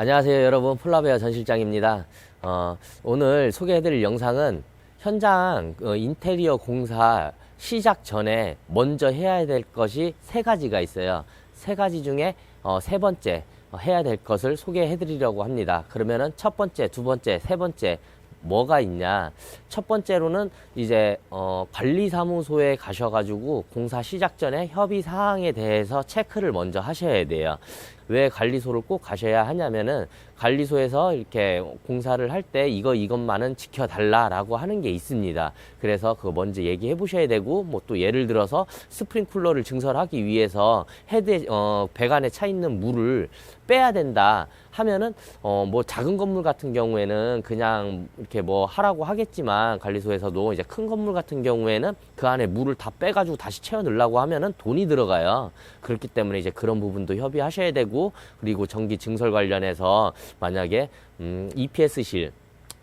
안녕하세요 여러분. 폴라베어 전 실장입니다. 어, 오늘 소개해드릴 영상은 현장 어, 인테리어 공사 시작 전에 먼저 해야 될 것이 세 가지가 있어요. 세 가지 중에 어, 세 번째 어, 해야 될 것을 소개해드리려고 합니다. 그러면은 첫 번째 두 번째 세 번째 뭐가 있냐? 첫 번째로는 이제 어, 관리사무소에 가셔가지고 공사 시작 전에 협의 사항에 대해서 체크를 먼저 하셔야 돼요 왜 관리소를 꼭 가셔야 하냐면은 관리소에서 이렇게 공사를 할 때 이거 이것만은 지켜달라라고 하는 게 있습니다. 그래서 그거 먼저 얘기해 보셔야 되고 뭐 또 예를 들어서 스프링쿨러를 증설하기 위해서 헤드 어 배관에 차 있는 물을 빼야 된다 하면은 어 뭐 작은 건물 같은 경우에는 그냥 이렇게 뭐 하라고 하겠지만 관리소에서도 이제 큰 건물 같은 경우에는 그 안에 물을 다 빼가지고 다시 채워 넣으려고 하면은 돈이 들어가요. 그렇기 때문에 이제 그런 부분도 협의하셔야 되고 그리고 전기 증설 관련해서 만약에 음 EPS실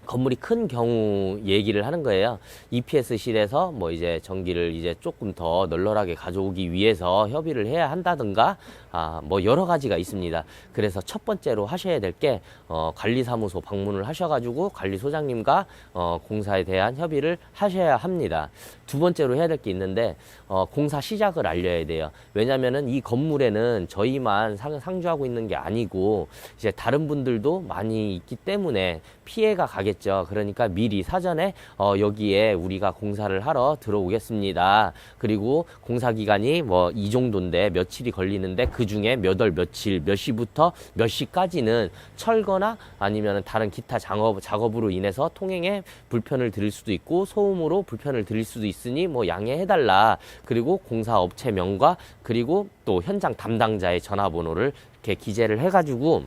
건물이 큰 경우 얘기를 하는 거예요. EPS실에서 뭐 이제 전기를 이제 조금 더 널널하게 가져오기 위해서 협의를 해야 한다든가, 아, 뭐 여러 가지가 있습니다. 그래서 첫 번째로 하셔야 될 게, 어, 관리사무소 방문을 하셔가지고 관리소장님과, 어, 공사에 대한 협의를 하셔야 합니다. 두 번째로 해야 될 게 있는데, 어, 공사 시작을 알려야 돼요. 왜냐면은 이 건물에는 저희만 상, 상주하고 있는 게 아니고, 이제 다른 분들도 많이 있기 때문에 피해가 가겠죠. 그러니까 미리 사전에 어, 여기에 우리가 공사를 하러 들어오겠습니다. 그리고 공사 기간이 뭐 이 정도인데 며칠이 걸리는데 그 중에 몇 월 며칠 몇 시부터 몇 시까지는 철거나 아니면 다른 기타 작업 작업으로 인해서 통행에 불편을 드릴 수도 있고 소음으로 불편을 드릴 수도 있으니 뭐 양해해 달라. 그리고 공사 업체명과 그리고 또 현장 담당자의 전화번호를 이렇게 기재를 해 가지고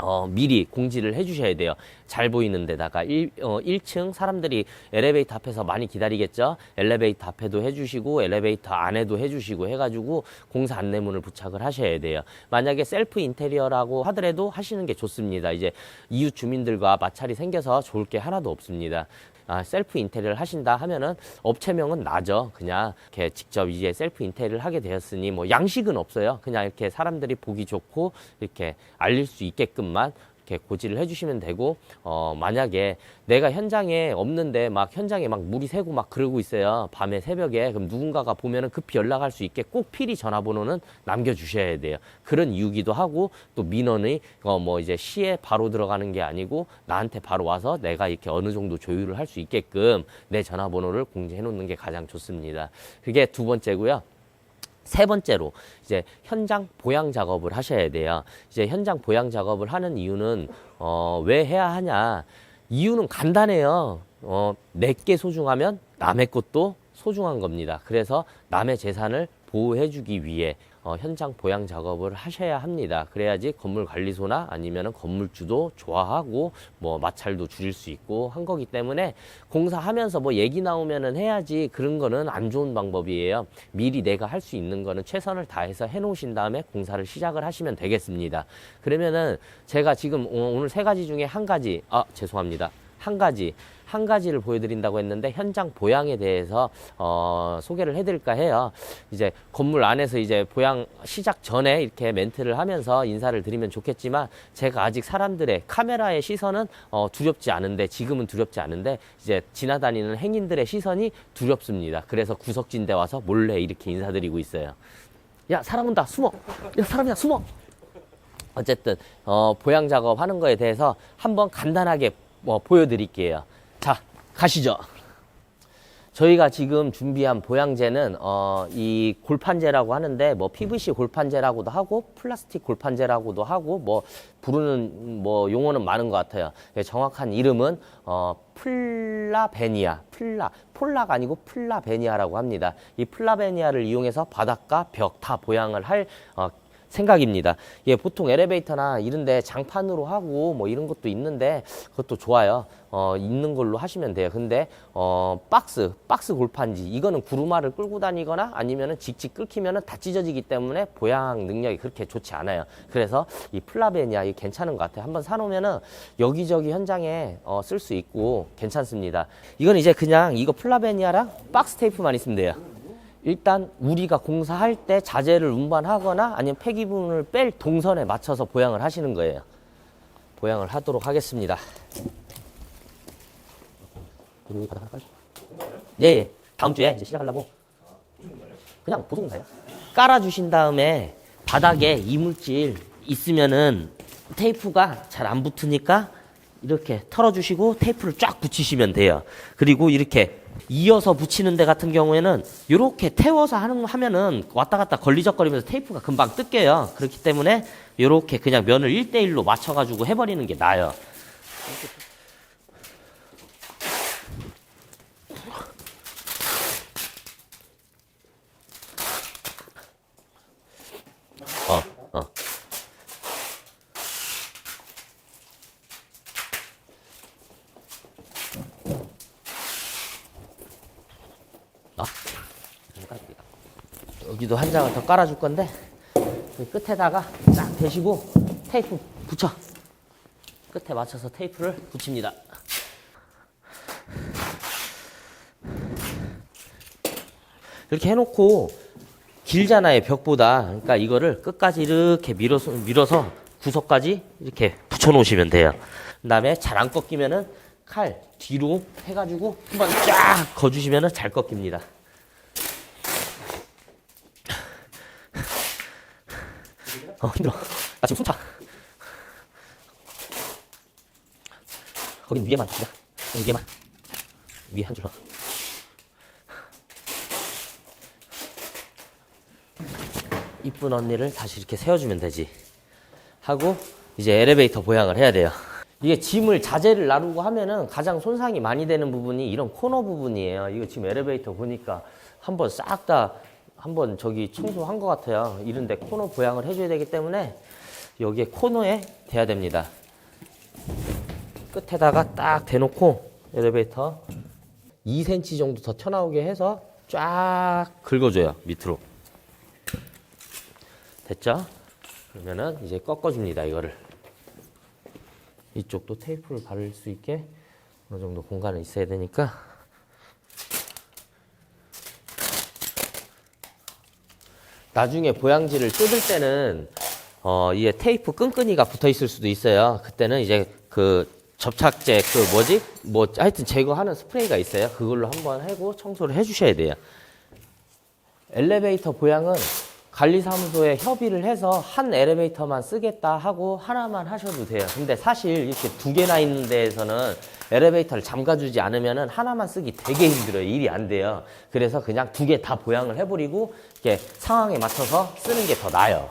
어, 미리 공지를 해주셔야 돼요. 잘 보이는 데다가 1, 어, 1층 사람들이 엘리베이터 앞에서 많이 기다리겠죠? 엘리베이터 앞에도 해주시고, 엘리베이터 안에도 해주시고 해가지고 공사 안내문을 부착을 하셔야 돼요. 만약에 셀프 인테리어라고 하더라도 하시는 게 좋습니다. 이제 이웃 주민들과 마찰이 생겨서 좋을 게 하나도 없습니다. 아, 셀프 인테리어를 하신다 하면은 업체명은 나죠. 그냥 이렇게 직접 이제 셀프 인테리어를 하게 되었으니 뭐 양식은 없어요. 그냥 이렇게 사람들이 보기 좋고 이렇게 알릴 수 있게끔만 이렇게 고지를 해주시면 되고 어 만약에 내가 현장에 없는데 막 현장에 막 물이 새고 막 그러고 있어요 밤에 새벽에 그럼 누군가가 보면은 급히 연락할 수 있게 꼭 필히 전화번호는 남겨주셔야 돼요. 그런 이유기도 하고 또 민원이 어뭐 이제 시에 바로 들어가는 게 아니고 나한테 바로 와서 내가 이렇게 어느 정도 조율을 할 수 있게끔 내 전화번호를 공지해 놓는 게 가장 좋습니다. 그게 두 번째고요 세 번째로 이제 현장 보양 작업을 하셔야 돼요. 이제 현장 보양 작업을 하는 이유는 어, 왜 해야 하냐? 이유는 간단해요. 어, 내게 소중하면 남의 것도 소중한 겁니다. 그래서 남의 재산을 보호해주기 위해 어, 현장 보양 작업을 하셔야 합니다. 그래야지 건물 관리소나 아니면 건물주도 좋아하고 뭐 마찰도 줄일 수 있고 한 거기 때문에 공사하면서 뭐 얘기 나오면은 해야지 그런 거는 안 좋은 방법이에요. 미리 내가 할 수 있는 거는 최선을 다해서 해 놓으신 다음에 공사를 시작을 하시면 되겠습니다. 그러면은 제가 지금 오- 오늘 세 가지 중에 한 가지 아 죄송합니다. 한 가지 한 가지를 보여드린다고 했는데 현장 보양에 대해서 어, 소개를 해드릴까 해요. 이제 건물 안에서 이제 보양 시작 전에 이렇게 멘트를 하면서 인사를 드리면 좋겠지만 제가 아직 사람들의 카메라의 시선은 어, 두렵지 않은데 지금은 두렵지 않은데 이제 지나다니는 행인들의 시선이 두렵습니다. 그래서 구석진데 와서 몰래 이렇게 인사드리고 있어요. 야 사람 온다 숨어. 야 사람이야 숨어. 어쨌든 어, 보양 작업 하는 거에 대해서 한번 간단하게 뭐 보여드릴게요. 자 가시죠. 저희가 지금 준비한 보양제는 어, 이 골판제라고 하는데 뭐 PVC 골판제라고도 하고 플라스틱 골판제라고도 하고 뭐 부르는 뭐 용어는 많은 것 같아요. 예, 정확한 이름은 어, 플라베니아, 플라, 폴라가 아니고 플라베니아라고 합니다. 이 플라베니아를 이용해서 바닥과 벽 다 보양을 할 어, 생각입니다. 예, 보통 엘리베이터나 이런데 장판으로 하고 뭐 이런 것도 있는데 그것도 좋아요. 어, 있는 걸로 하시면 돼요. 근데 어, 박스, 박스 골판지 이거는 구루마를 끌고 다니거나 아니면은 직직 끌키면은 다 찢어지기 때문에 보양 능력이 그렇게 좋지 않아요. 그래서 이 플라베니아 이 괜찮은 것 같아요. 한번 사놓으면은 여기저기 현장에 어, 쓸 수 있고 괜찮습니다. 이건 이제 그냥 이거 플라베니아랑 박스 테이프만 있으면 돼요. 일단 우리가 공사할 때 자재를 운반하거나 아니면 폐기분을 뺄 동선에 맞춰서 보양을 하시는 거예요. 보양을 하도록 하겠습니다. 예, 예. 다음 주에 이제 시작하려고. 그냥 보송사요. 깔아주신 다음에 바닥에 이물질 있으면은 테이프가 잘 안 붙으니까 이렇게 털어주시고 테이프를 쫙 붙이시면 돼요. 그리고 이렇게 이어서 붙이는 데 같은 경우에는 이렇게 태워서 하는 하면은 왔다 갔다 걸리적거리면서 테이프가 금방 뜯겨요. 그렇기 때문에 이렇게 그냥 면을 1대1로 맞춰가지고 해버리는 게 나아요. 어, 어. 어? 여기도 한 장을 더 깔아줄 건데 이 끝에다가 쫙 대시고 테이프 붙여. 끝에 맞춰서 테이프를 붙입니다. 이렇게 해놓고 길잖아요 벽보다. 그러니까 이거를 끝까지 이렇게 밀어서 밀어서 구석까지 이렇게 붙여 놓으시면 돼요. 그 다음에 잘 안 꺾이면은 칼 뒤로 해가지고 한번 쫙 거주시면은 잘 꺾입니다 어 힘들어 나 지금 숨차 거긴 위에만 둡시다 위에만 위에 한 줄로 이쁜 언니를 다시 이렇게 세워주면 되지. 하고 이제 엘리베이터 보양을 해야 돼요. 이게 짐을 자재를 나르고 하면은 가장 손상이 많이 되는 부분이 이런 코너 부분이에요. 이거 지금 엘리베이터 보니까 한번 싹 다 한번 저기 청소한 것 같아요. 이런데 코너 보양을 해줘야 되기 때문에 여기에 코너에 대야 됩니다. 끝에다가 딱 대놓고 엘리베이터 2cm 정도 더 튀어나오게 해서 쫙 긁어줘요 밑으로. 됐죠? 그러면은 이제 꺾어줍니다, 이거를. 이쪽도 테이프를 바를 수 있게 어느 정도 공간은 있어야 되니까. 나중에 보양지를 뜯을 때는 어, 이게 테이프 끈끈이가 붙어 있을 수도 있어요. 그때는 이제 그 접착제 그 뭐지? 뭐 하여튼 제거하는 스프레이가 있어요. 그걸로 한번 하고 청소를 해 주셔야 돼요. 엘리베이터 보양은 관리사무소에 협의를 해서 한 엘리베이터만 쓰겠다 하고 하나만 하셔도 돼요. 근데 사실 이렇게 두 개나 있는 데에서는 엘리베이터를 잠가주지 않으면 하나만 쓰기 되게 힘들어요. 일이 안 돼요. 그래서 그냥 두 개 다 보양을 해버리고 이렇게 상황에 맞춰서 쓰는 게 더 나아요.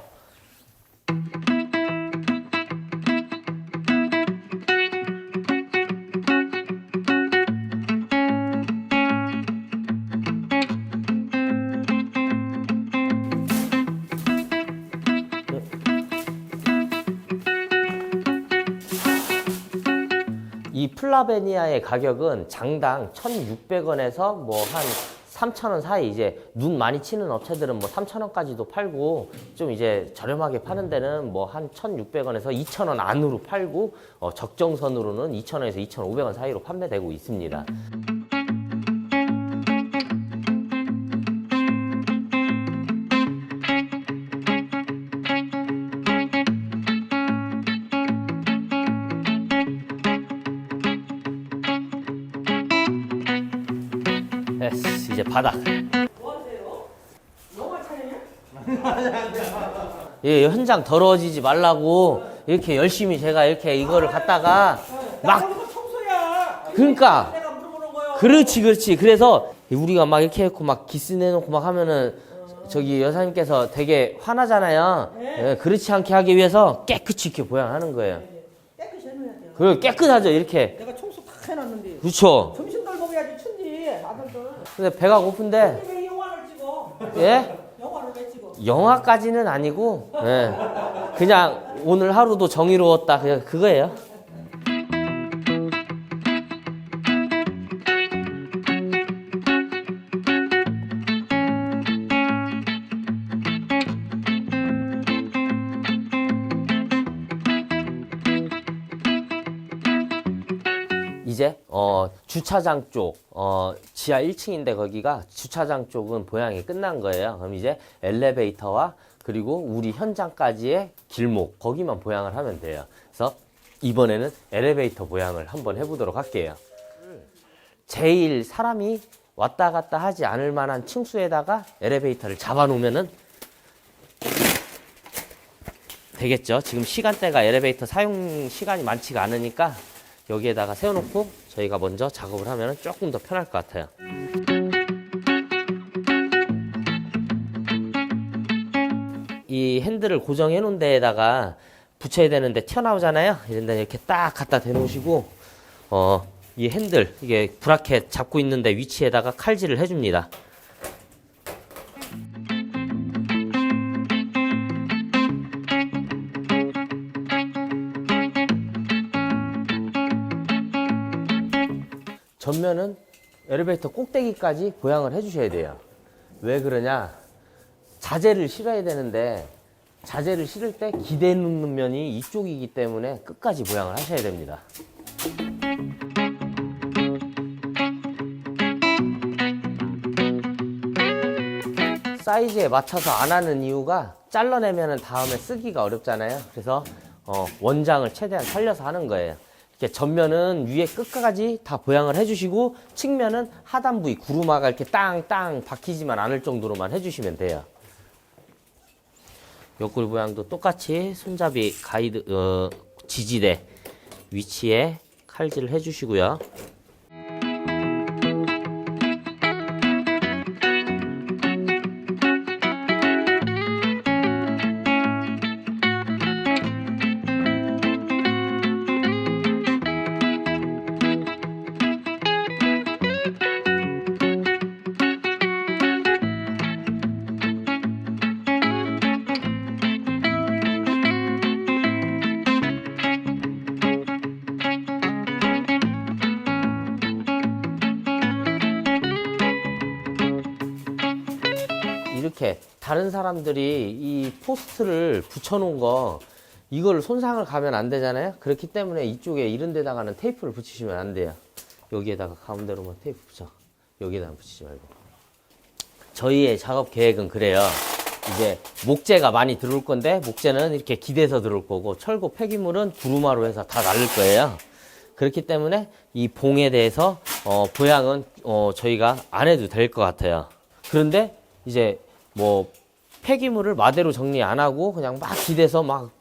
플라베니아의 가격은 장당 1,600원에서 뭐 한 3,000원 사이 이제 눈 많이 치는 업체들은 뭐 3,000원까지도 팔고 좀 이제 저렴하게 파는 데는 뭐 한 1,600원에서 2,000원 안으로 팔고 어 적정선으로는 2,000원에서 2,500원 사이로 판매되고 있습니다. 됐어, 이제 바닥. 예, 현장 더러워지지 말라고 이렇게 열심히 제가 이렇게 이거를 갖다가 막. 그러니까. 그렇지, 그렇지. 그래서 우리가 막 이렇게 해놓고 막 기스 내놓고 막 하면은 저기 여사님께서 되게 화나잖아요. 예, 그렇지 않게 하기 위해서 깨끗이 이렇게 보양하는 거예요. 깨끗이 해놔야 돼요. 그 깨끗하죠, 이렇게. 내가 청소 다 해놨는데 그렇죠. 점심들 먹어야지 춘디 아들들. 근데 배가 고픈데 왜 영화를 찍어? 예? 영화를 왜 찍어? 영화까지는 아니고 예. 그냥 오늘 하루도 정의로웠다 그냥 그거예요. 주차장 쪽 어, 지하 1층인데 거기가 주차장 쪽은 보양이 끝난 거예요. 그럼 이제 엘리베이터와 그리고 우리 현장까지의 길목 거기만 보양을 하면 돼요. 그래서 이번에는 엘리베이터 모양을 한번 해보도록 할게요. 제일 사람이 왔다 갔다 하지 않을 만한 층수에다가 엘리베이터를 잡아놓으면은 되겠죠. 지금 시간대가 엘리베이터 사용 시간이 많지가 않으니까 여기에다가 세워놓고 저희가 먼저 작업을 하면 조금 더 편할 것 같아요. 이 핸들을 고정해 놓은 데에다가 붙여야 되는데 튀어나오잖아요. 이런데 이렇게 딱 갖다 대놓으시고 어, 이 핸들 이게 브라켓 잡고 있는데 위치에다가 칼질을 해줍니다. 엘리베이터 꼭대기까지 보양을 해주셔야 돼요. 왜 그러냐? 자재를 실어야 되는데 자재를 실을 때 기대 놓는 면이 이쪽이기 때문에 끝까지 보양을 하셔야 됩니다. 사이즈에 맞춰서 안 하는 이유가 잘라내면 다음에 쓰기가 어렵잖아요. 그래서 어, 원장을 최대한 살려서 하는 거예요. 이렇게 전면은 위에 끝까지 다 보양을 해주시고 측면은 하단 부위 구루마가 이렇게 땅땅 박히지만 않을 정도로만 해주시면 돼요. 옆구리 모양도 똑같이 손잡이 가이드 어, 지지대 위치에 칼질을 해주시고요. 이렇게 다른 사람들이 이 포스트를 붙여놓은 거 이걸 손상을 가면 안 되잖아요. 그렇기 때문에 이쪽에 이런 데다가는 테이프를 붙이시면 안 돼요. 여기에다가 가운데로만 테이프 붙여. 여기에다 붙이지 말고. 저희의 작업 계획은 그래요. 이제 목재가 많이 들어올 건데 목재는 이렇게 기대서 들어올 거고 철고 폐기물은 구루마로 해서 다 날릴 거예요. 그렇기 때문에 이 봉에 대해서 어, 보양은 어, 저희가 안 해도 될 것 같아요. 그런데 이제 뭐 폐기물을 마대로 정리 안 하고 그냥 막 기대서 막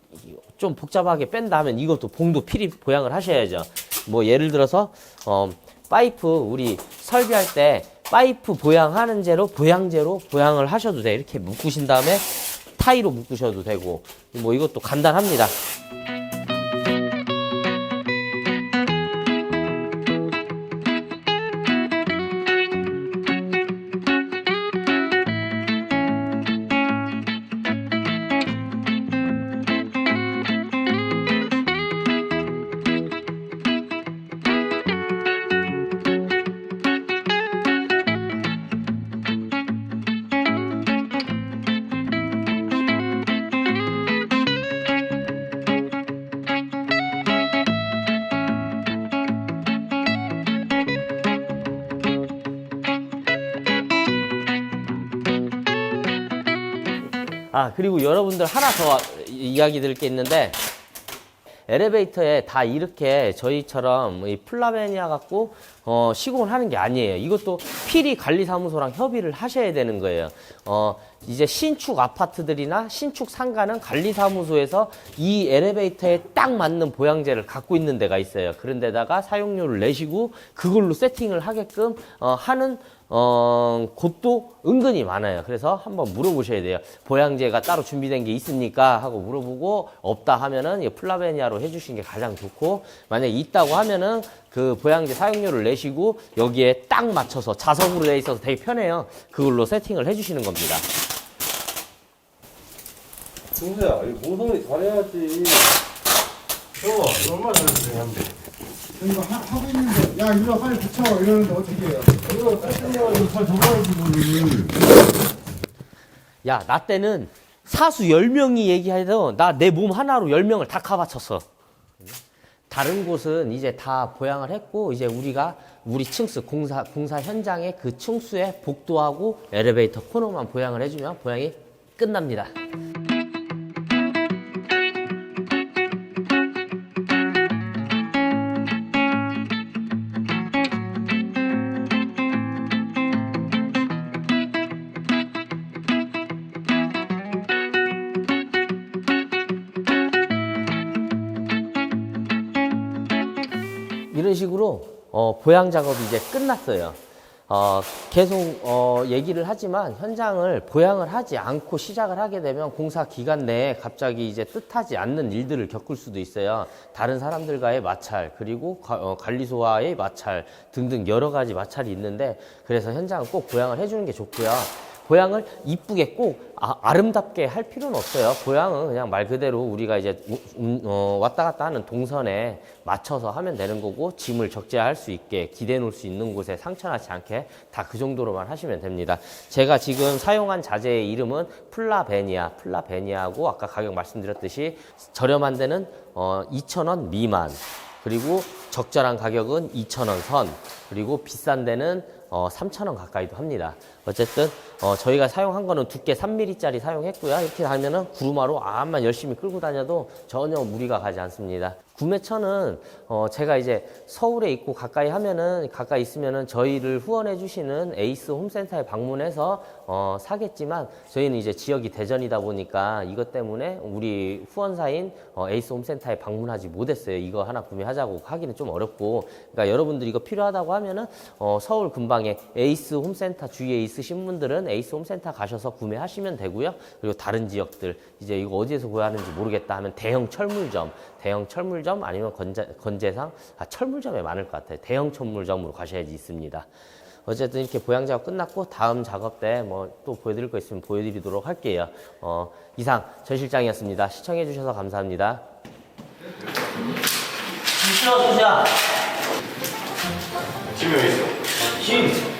좀 복잡하게 뺀다 하면 이것도 봉도 필히 보양을 하셔야죠. 뭐 예를 들어서 어 파이프 우리 설비할 때 파이프 보양하는 재로 보양재로 보양을 하셔도 돼. 이렇게 묶으신 다음에 타이로 묶으셔도 되고 뭐 이것도 간단합니다. 아, 그리고 여러분들 하나 더 이- 이야기 드릴 게 있는데, 엘리베이터에 다 이렇게 저희처럼 이 플라베니아 갖고 어, 시공을 하는 게 아니에요. 이것도 필히 관리사무소랑 협의를 하셔야 되는 거예요. 어, 이제 신축 아파트들이나 신축 상가는 관리사무소에서 이 엘리베이터에 딱 맞는 보양재를 갖고 있는 데가 있어요. 그런 데다가 사용료를 내시고 그걸로 세팅을 하게끔 어, 하는 어, 곳도 은근히 많아요. 그래서 한번 물어보셔야 돼요. 보양제가 따로 준비된 게 있습니까? 하고 물어보고 없다 하면은 이 플라베니아로 해주신 게 가장 좋고 만약에 있다고 하면은 그 보양제 사용료를 내시고 여기에 딱 맞춰서 자석으로 돼 있어서 되게 편해요. 그걸로 세팅을 해주시는 겁니다. 승수야, 이 모성이 잘해야지. 형, 얼마나 잘했어야 한대. 이거 하, 하고 있는데 야 이거 빨리 붙여 이러는데 어떻게 해요? 이거 깔끔해가지고 잘 접어야지, 이거를. 야, 나 때는 사수 10명이 얘기해도 나내 몸 하나로 10명을 다 카바쳤어. 다른 곳은 이제 다 보양을 했고 이제 우리가 우리 층수 공사 공사 현장에 그 층수에 복도하고 엘리베이터 코너만 보양을 해주면 보양이 끝납니다. 어, 보양 작업이 이제 끝났어요. 어, 계속 어, 얘기를 하지만 현장을 보양을 하지 않고 시작을 하게 되면 공사 기간 내에 갑자기 이제 뜻하지 않는 일들을 겪을 수도 있어요. 다른 사람들과의 마찰 그리고 과- 어, 관리소와의 마찰 등등 여러 가지 마찰이 있는데 그래서 현장은 꼭 보양을 해주는 게 좋고요. 보양을 이쁘게 꼭 아, 름답게할 필요는 없어요. 보양은 그냥 말 그대로 우리가 이제 우- 음, 어, 왔다 갔다 하는 동선에 맞춰서 하면 되는 거고 짐을 적재할 수 있게 기대 놓을 수 있는 곳에 상처나지 않게 다 그 정도로만 하시면 됩니다. 제가 지금 사용한 자재의 이름은 플라베니아, 플라베니아고 아까 가격 말씀드렸듯이 저렴한 데는 어, 2,000원 미만 그리고 적절한 가격은 2,000원 선 그리고 비싼 데는 어, 3,000원 가까이도 합니다. 어쨌든 어, 저희가 사용한 거는 두께 3mm짜리 사용했고요. 이렇게 하면은 구루마로 암만 열심히 끌고 다녀도 전혀 무리가 가지 않습니다. 구매처는 어, 제가 이제 서울에 있고 가까이 하면은 가까이 있으면은 저희를 후원해 주시는 에이스 홈센터에 방문해서 어, 사겠지만 저희는 이제 지역이 대전이다 보니까 이것 때문에 우리 후원사인 어, 에이스 홈센터에 방문하지 못했어요. 이거 하나 구매하자고 하기는 좀 어렵고 그러니까 여러분들 이거 필요하다고 하면은 어, 서울 근방에 에이스 홈센터 주위에 있 으신 분들은 에이스 홈센터 가셔서 구매하시면 되고요. 그리고 다른 지역들 이제 이거 어디에서 구하는지 모르겠다 하면 대형 철물점, 대형 철물점 아니면 건재, 건재상 아 철물점에 많을 것 같아요. 대형 철물점으로 가셔야지 있습니다. 어쨌든 이렇게 보양 작업 끝났고 다음 작업 때 뭐 또 보여드릴 거 있으면 보여드리도록 할게요. 어, 이상 전 실장이었습니다. 시청해 주셔서 감사합니다. 수시야 수시야 집에 왜 있어? 짐